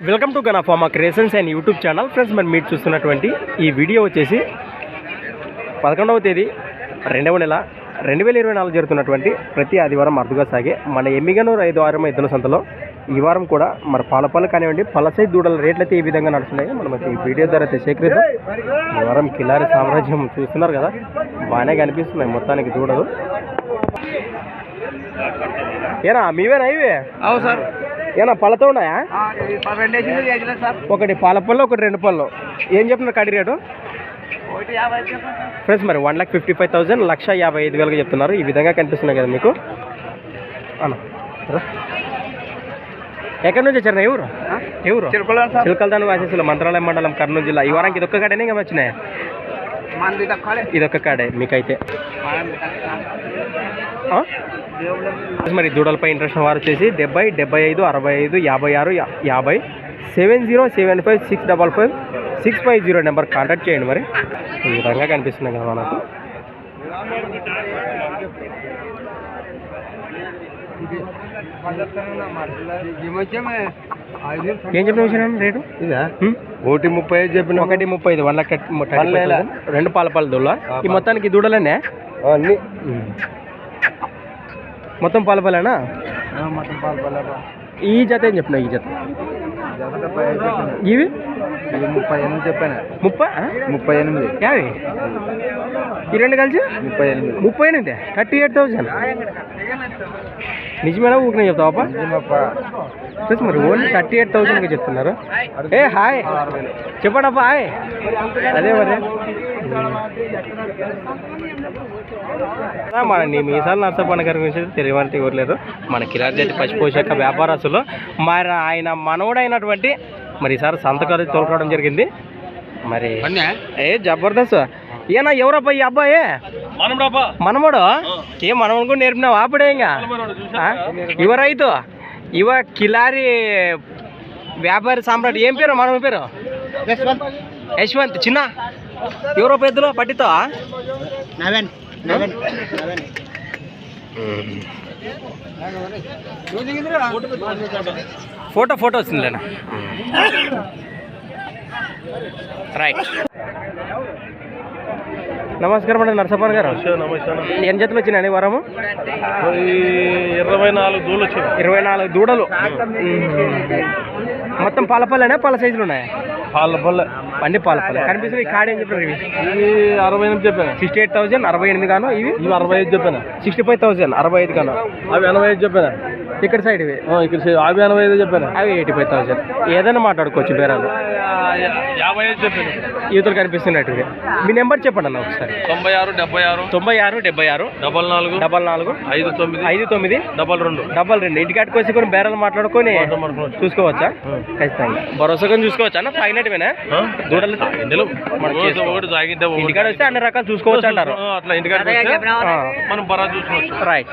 Welcome to గనాఫామా creations and YouTube channel friends మరి మీరు చూస్తున్నటువంటి ఈ వీడియో వచ్చేసి పదకొండవ తేదీ రెండవ నెల రెండు వేల ఇరవై నాలుగు జరుగుతున్నటువంటి ప్రతి ఆదివారం అరుదుగా సాగే మన ఎమ్మిగనూరు ఐదు వారం ఇద్దరు సంతలో ఈ వారం కూడా మరి పాలపాలు కానివ్వండి పలసై దూడల రేట్లు అయితే ఈ విధంగా నడుస్తున్నాయి. మనం అయితే ఈ వీడియో ద్వారా అయితే సేకరిద్దాం. ఈ వారం కిలారి సామ్రాజ్యం చూస్తున్నారు కదా బాగానే కనిపిస్తున్నాయి మొత్తానికి దూడలు. ఏనా మీవేనా ఇవే? అవు సార్. ఏనా పళ్ళతో ఉన్నాయా? ఒకటి పాల పళ్ళు ఒకటి రెండు పళ్ళు. ఏం చెప్తున్నారు కడి రేటు? ఫ్రెండ్స్ మరి one lakh fifty five thousand లక్ష యాభై ఐదు వేలుగా చెప్తున్నారు. ఈ విధంగా కనిపిస్తున్నాయి కదా మీకు. అన్న. ఎక్కడి నుంచి వచ్చారు ఎవరు? ఎవరు? చిలకలదాని వాసేసులు మంత్రాలయం మండలం కర్నూలు జిల్లా. ఈ వారానికి ఇదొక్క కాడేనే ఇంకా వచ్చినాయి? ఇదొక్క కాడే మీకైతే? మరి దూడలపై ఇంట్రెస్ట్ వారు వచ్చేసి డెబ్బై డెబ్బై ఐదు అరవై ఐదు యాభై ఆరు యాభై. Seven zero seven five six double five six five zero number contact చేయండి మరి. ఈ విధంగా కనిపిస్తుంది కదా మనకు. ఏం చెప్పిన విషయం రేటు? ఇదా? ఒకటి ముప్పై ఐదు చెప్పిన ఒకటి ముప్పై ఐదు వన్ లాక్ పర్లేదా? రెండు పాల పాల దూడ ఈ మొత్తానికి దూడలేనే? అన్ని. మొత్తం పాల పాలేనా? మొత్తం పాలు పల్లె ఈ జత ఏం చెప్పినావు ఈ జత? చెప్పిన ఇవి? ముప్పై ఎనిమిది చెప్పాను. ముప్పై? ముప్పై ఎనిమిది. యాభై ఈ రెండు కలిసి? ముప్పై ఎనిమిది. ముప్పై ఎనిమిది? Thirty eight thousand? నిజమేనా ఊరికే చెప్తావా ప్లస్ మరి ఓన్లీ థర్టీ ఎయిట్ థౌసండ్కి చెప్తున్నారు? ఏ హాయ్. చెప్పండప్పా హాయ్. అదే మరి. మన నీ మీసాలు నర్సపన్న గారి గురించి తెలియవంటే ఎవరు లేరు. మన కిరార్ జాతి పశుపోషక వ్యాపారస్తులు. మరి ఆయన మనవడైనటువంటి మరి ఈసారి సంతకాలు తోలుకోవడం జరిగింది. మరి ఏ జబర్దస్త్? ఈయన ఎవరబ్బా ఈ అబ్బాయి? మనమడు ఏ మనవడు కూడా నేర్పినావు ఆపడే ఇంకా? ఇవ రైతు? ఇవ కిలారి వ్యాపారి సామ్రాట్ ఏం పేరు? మనవ పేరు? యశ్వంత్. చిన్న? ఎవరో పెద్దలో పట్టితో? నవెన్. ఫోటో ఫోటో వచ్చిందిలేనా? రైట్ నమస్కారం అండి నరసప్పన్ గారు. ఎన్ని జతలు వచ్చినాయి వారము? ఇరవై నాలుగు దూలు వచ్చాయి ఇరవై నాలుగు దూడలు. మొత్తం పాల పళ్ళేనా? పాల సైజులు ఉన్నాయా? పాల పల్లె అన్ని పాల పళ్ళే. కనిపిస్తుంది ఈ కాడ ఏం చెప్పారు ఇవి అరవై ఎనిమిది చెప్పాను. సిక్స్టీ ఎయిట్ థౌసండ్ అరవై ఎనిమిది గాను ఇవి? ఇవి అరవై ఐదు చెప్పాను. సిక్స్టీ ఫైవ్ థౌసండ్ అరవై ఐదు గాను. అవి ఎనభై ఐదు చెప్పాను. ఇక్కడ సైడ్ ఇవి? ఇక్కడ అవి ఎనభై ఐదు చెప్పాను. అవి ఎయిటీ ఫైవ్ థౌసండ్. ఏదైనా మాట్లాడుకోవచ్చు బేరాలు. యాభై ఐదు చెప్పాను యూతులు కనిపిస్తున్నట్టు మీ నెంబర్ చెప్పండి అన్న ఒకసారి. తొంభై ఆరు డెబ్బై ఆరు. తొంభై ఆరు డెబ్బై ఆరు. డబల్ నాలుగు. డబల్ నాలుగు. ఐదు తొమ్మిది. ఐదు తొమ్మిది. డబల్ రెండు. డబల్ రెండు. ఇంటికాటికి వచ్చి కొన్ని బేరాలు మాట్లాడుకొని చూసుకోవచ్చా? ఖచ్చితంగా. భరోసాగా చూసుకోవచ్చా? అన్న తాగినట్టువేనా? దూడలు. ఒకటి తాగితే. ఇంటికాడ వస్తే అన్ని రకాలు చూసుకోవచ్చు అంటారు అట్లా ఇంటికాడ. మనం బరా చూసుకోవచ్చు. రైట్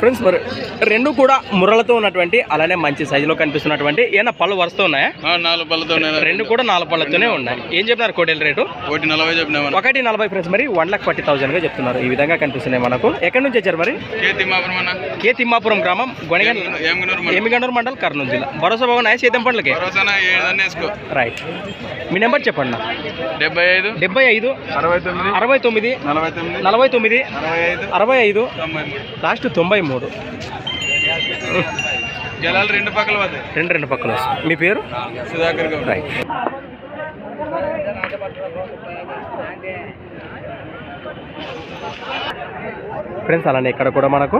ఫ్రెండ్స్ మరి రెండు కూడా ముర్రలతో ఉన్నటువంటి అలానే మంచి సైజులో కనిపిస్తున్నటువంటి ఏమైనా పళ్ళు వరుస్తూ ఉన్నాయా? నాలుగు పళ్ళతో రెండు కూడా నాలుగు పళ్ళతోనే ఉన్నాయి. ఏం చెప్పినారు కోటేల రేటు? ఒకటి నలభై చెప్పినామా ఒకటి నలభై ఫ్రెండ్స్ మరి వన్ లాక్ ఫార్టీ థౌసండ్గా చెప్తున్నారు. ఈ విధంగా కనిపిస్తున్నాయి మనకు. ఎక్కడి నుంచి వచ్చారు మరి? కే తిమ్మాపురం గ్రామం గొనగన్ ఏమగునూరు ఎమిగండూరు మండల్. కర్నూలు జిల్లా. భరోసా భవన్ సీతం పండ్లకి రైట్ మీ నెంబర్ చెప్పండి నా డెబ్బై ఐదు. డెబ్బై ఐదు అరవై తొమ్మిది. అరవై తొమ్మిది నలభై తొమ్మిది. నలభై తొమ్మిది అరవై ఐదు ఐదు. తొంభై మూడు. లాస్ట్ తొంభై మూడు. జలాలు రెండు పక్కల రెండు రెండు పక్కల వస్తాయి. మీ పేరు? సుధాకర్ గౌడ్. రైట్ ఫ్రెండ్స్ అలానే ఇక్కడ కూడా మనకు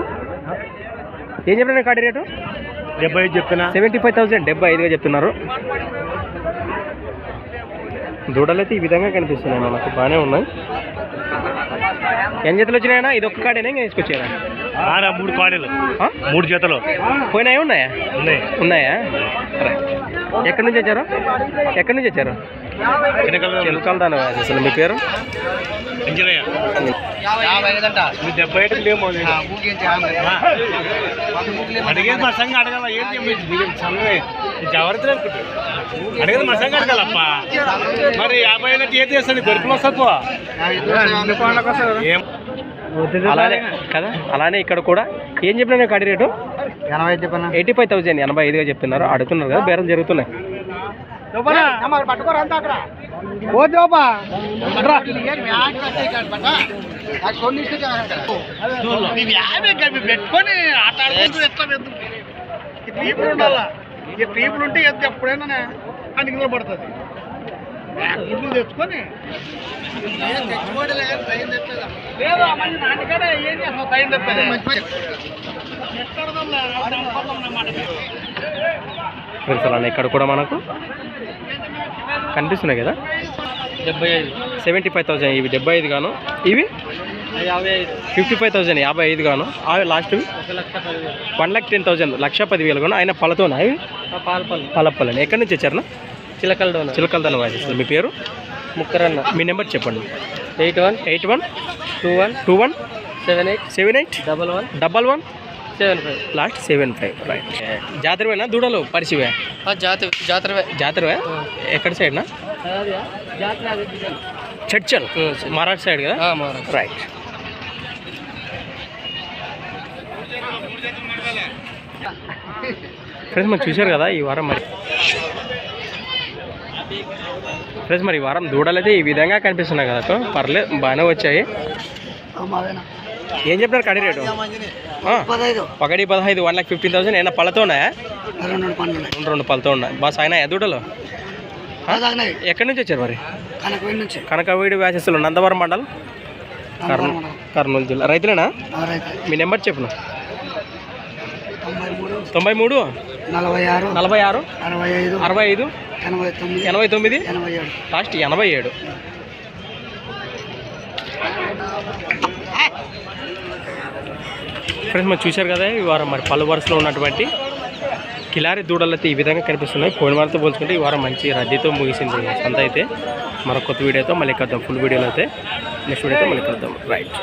ఏం చెప్పిన కాడి రేటు? డెబ్బై ఐదు చెప్తున్నా సెవెంటీ ఫైవ్ థౌసండ్ డెబ్బై ఐదుగా చెప్తున్నారు. దూడలు అయితే ఈ విధంగా కనిపిస్తున్నాయి మనకు. బాగానే ఉన్నాయి. ఎన్ని జతలు వచ్చినాయన్నా ఇది ఒక్క కాడేనా? ఇంకా తీసుకొచ్చారా? మూడు కాడీలు? మూడు జతలు. పోయినాయా? ఉన్నాయా? ఉన్నాయి. ఉన్నాయా. ఎక్కడి నుంచి వచ్చారు? ఎక్కడి నుంచి వచ్చారు? అసలు మీ పేరు? డెబ్బై లేమో అడిగేది మా సంఘం అడగాల? ఏంటి అడిగేది మా సంఘం అడగాలప్ప. మరి యాభై ఐదు ఏది చేస్తుంది వస్తుంది ఏం? అలానే కదా? అలానే ఇక్కడ కూడా. ఏం చెప్పినా నేను కడి రేటు? ఎనభై చెప్పనా ఎయిటీ ఫైవ్ థౌసండ్ ఎనభై ఐదుగా చెప్తున్నారు. అడుగుతున్నారు కదా బేరం జరుగుతున్నాయి. పట్టుకోరా అంతా అక్కడ. ఓ జోబా పెట్టుకొని ఆట ఆడుకుంటూ ఎట్లా పీపుల్ ఉండాలా? ఈ పీపుల్ ఉంటే ఎద్దు ఎప్పుడైనా అన్ని కింద పడుతుంది. తెచ్చుకొని. లేదు మళ్ళీ నాన్నకాడే ఏం చేస్తావు? టైం తెప్పది ఫ్రెండ్స్ అలానే ఇక్కడ కూడా మనకు కనిపిస్తున్నాయి కదా? డెబ్బై ఐదు. సెవెంటీ ఫైవ్ థౌసండ్ ఇవి డెబ్బై ఐదు గాను. ఇవి? యాభై ఐదు. ఫిఫ్టీ ఫైవ్ థౌసండ్ యాభై ఐదు గాను. అవి last one lakh ten thousand లక్ష పదివేలు గాను. ఆయన పళ్ళతోనా ఇవి? పాలపల్లి ఎక్కడి నుంచి వచ్చారనా చిలకల డోన్. చిలకలదాని వాయిస్ మీ పేరు? ముక్కరన్న. మీ నెంబర్ చెప్పండి. Eight one. Eight one? Two one. Two one? Seven eight. Seven eight? Double one. Double one? Seven five. Last seven five right జాతరవేనా దూడలు పరిచివే? జాతర జాతర జాతరవే. ఎక్కడ సైడ్నా జాతర చర్చల్ మహారాష్ట్ర సైడ్ కదా? మహారాజ్. రైట్ ఫ్రెండ్స్ మరి చూశారు కదా ఈ వారం మరి? ఫ్రెండ్స్ మరి ఈ వారం దూడలు అయితే ఈ విధంగా కనిపిస్తున్నాయి కదా. పర్లేదు బాగానే వచ్చాయి. ఏం చెప్పినారు కడి రేటు? ఆ, పదహైదు. ఒకటి పదహైదు వన్ లాక్ ఫిఫ్టీన్ థౌసండ్ ఏమైనా పళ్ళతో ఉన్నాయా? రెండు రెండు పళ్ళతో ఉన్నాయి. బాస్ అయినా దూడలు ఆ? ఎక్కడి నుంచి వచ్చారు మరి? కనకవేడి వ్యాసెస్లో నందవరం మండలం? కర్నూలు. కర్నూలు జిల్లా. రైతులేనా? మీ నెంబర్ చెప్పును తొంభై మూడు? నలభై ఆరు. నలభై ఆరు? అరవై ఐదు. అరవై ఐదు? ఎనభై తొమ్మిది. ఎనభై తొమ్మిది? ఎనభై ఏడు. లాస్ట్ ఎనభై ఏడు. ఫ్రెండ్స్ మనం చూశారు కదా ఈ వారం మరి పలు వరుసలో ఉన్నటువంటి కిలారి దూడలు అయితే ఈ విధంగా కనిపిస్తున్నాయి. పోయిన వారంతో పోల్చుకుంటే ఈ వారం మంచి రద్దీతో ముగిసింది. సంత అయితే మరొక కొత్త వీడియోతో మళ్ళీ కలుద్దాం. ఫుల్ వీడియోలో అయితే నెక్స్ట్ వీడియోతో మళ్ళీ కలుద్దాం. రైట్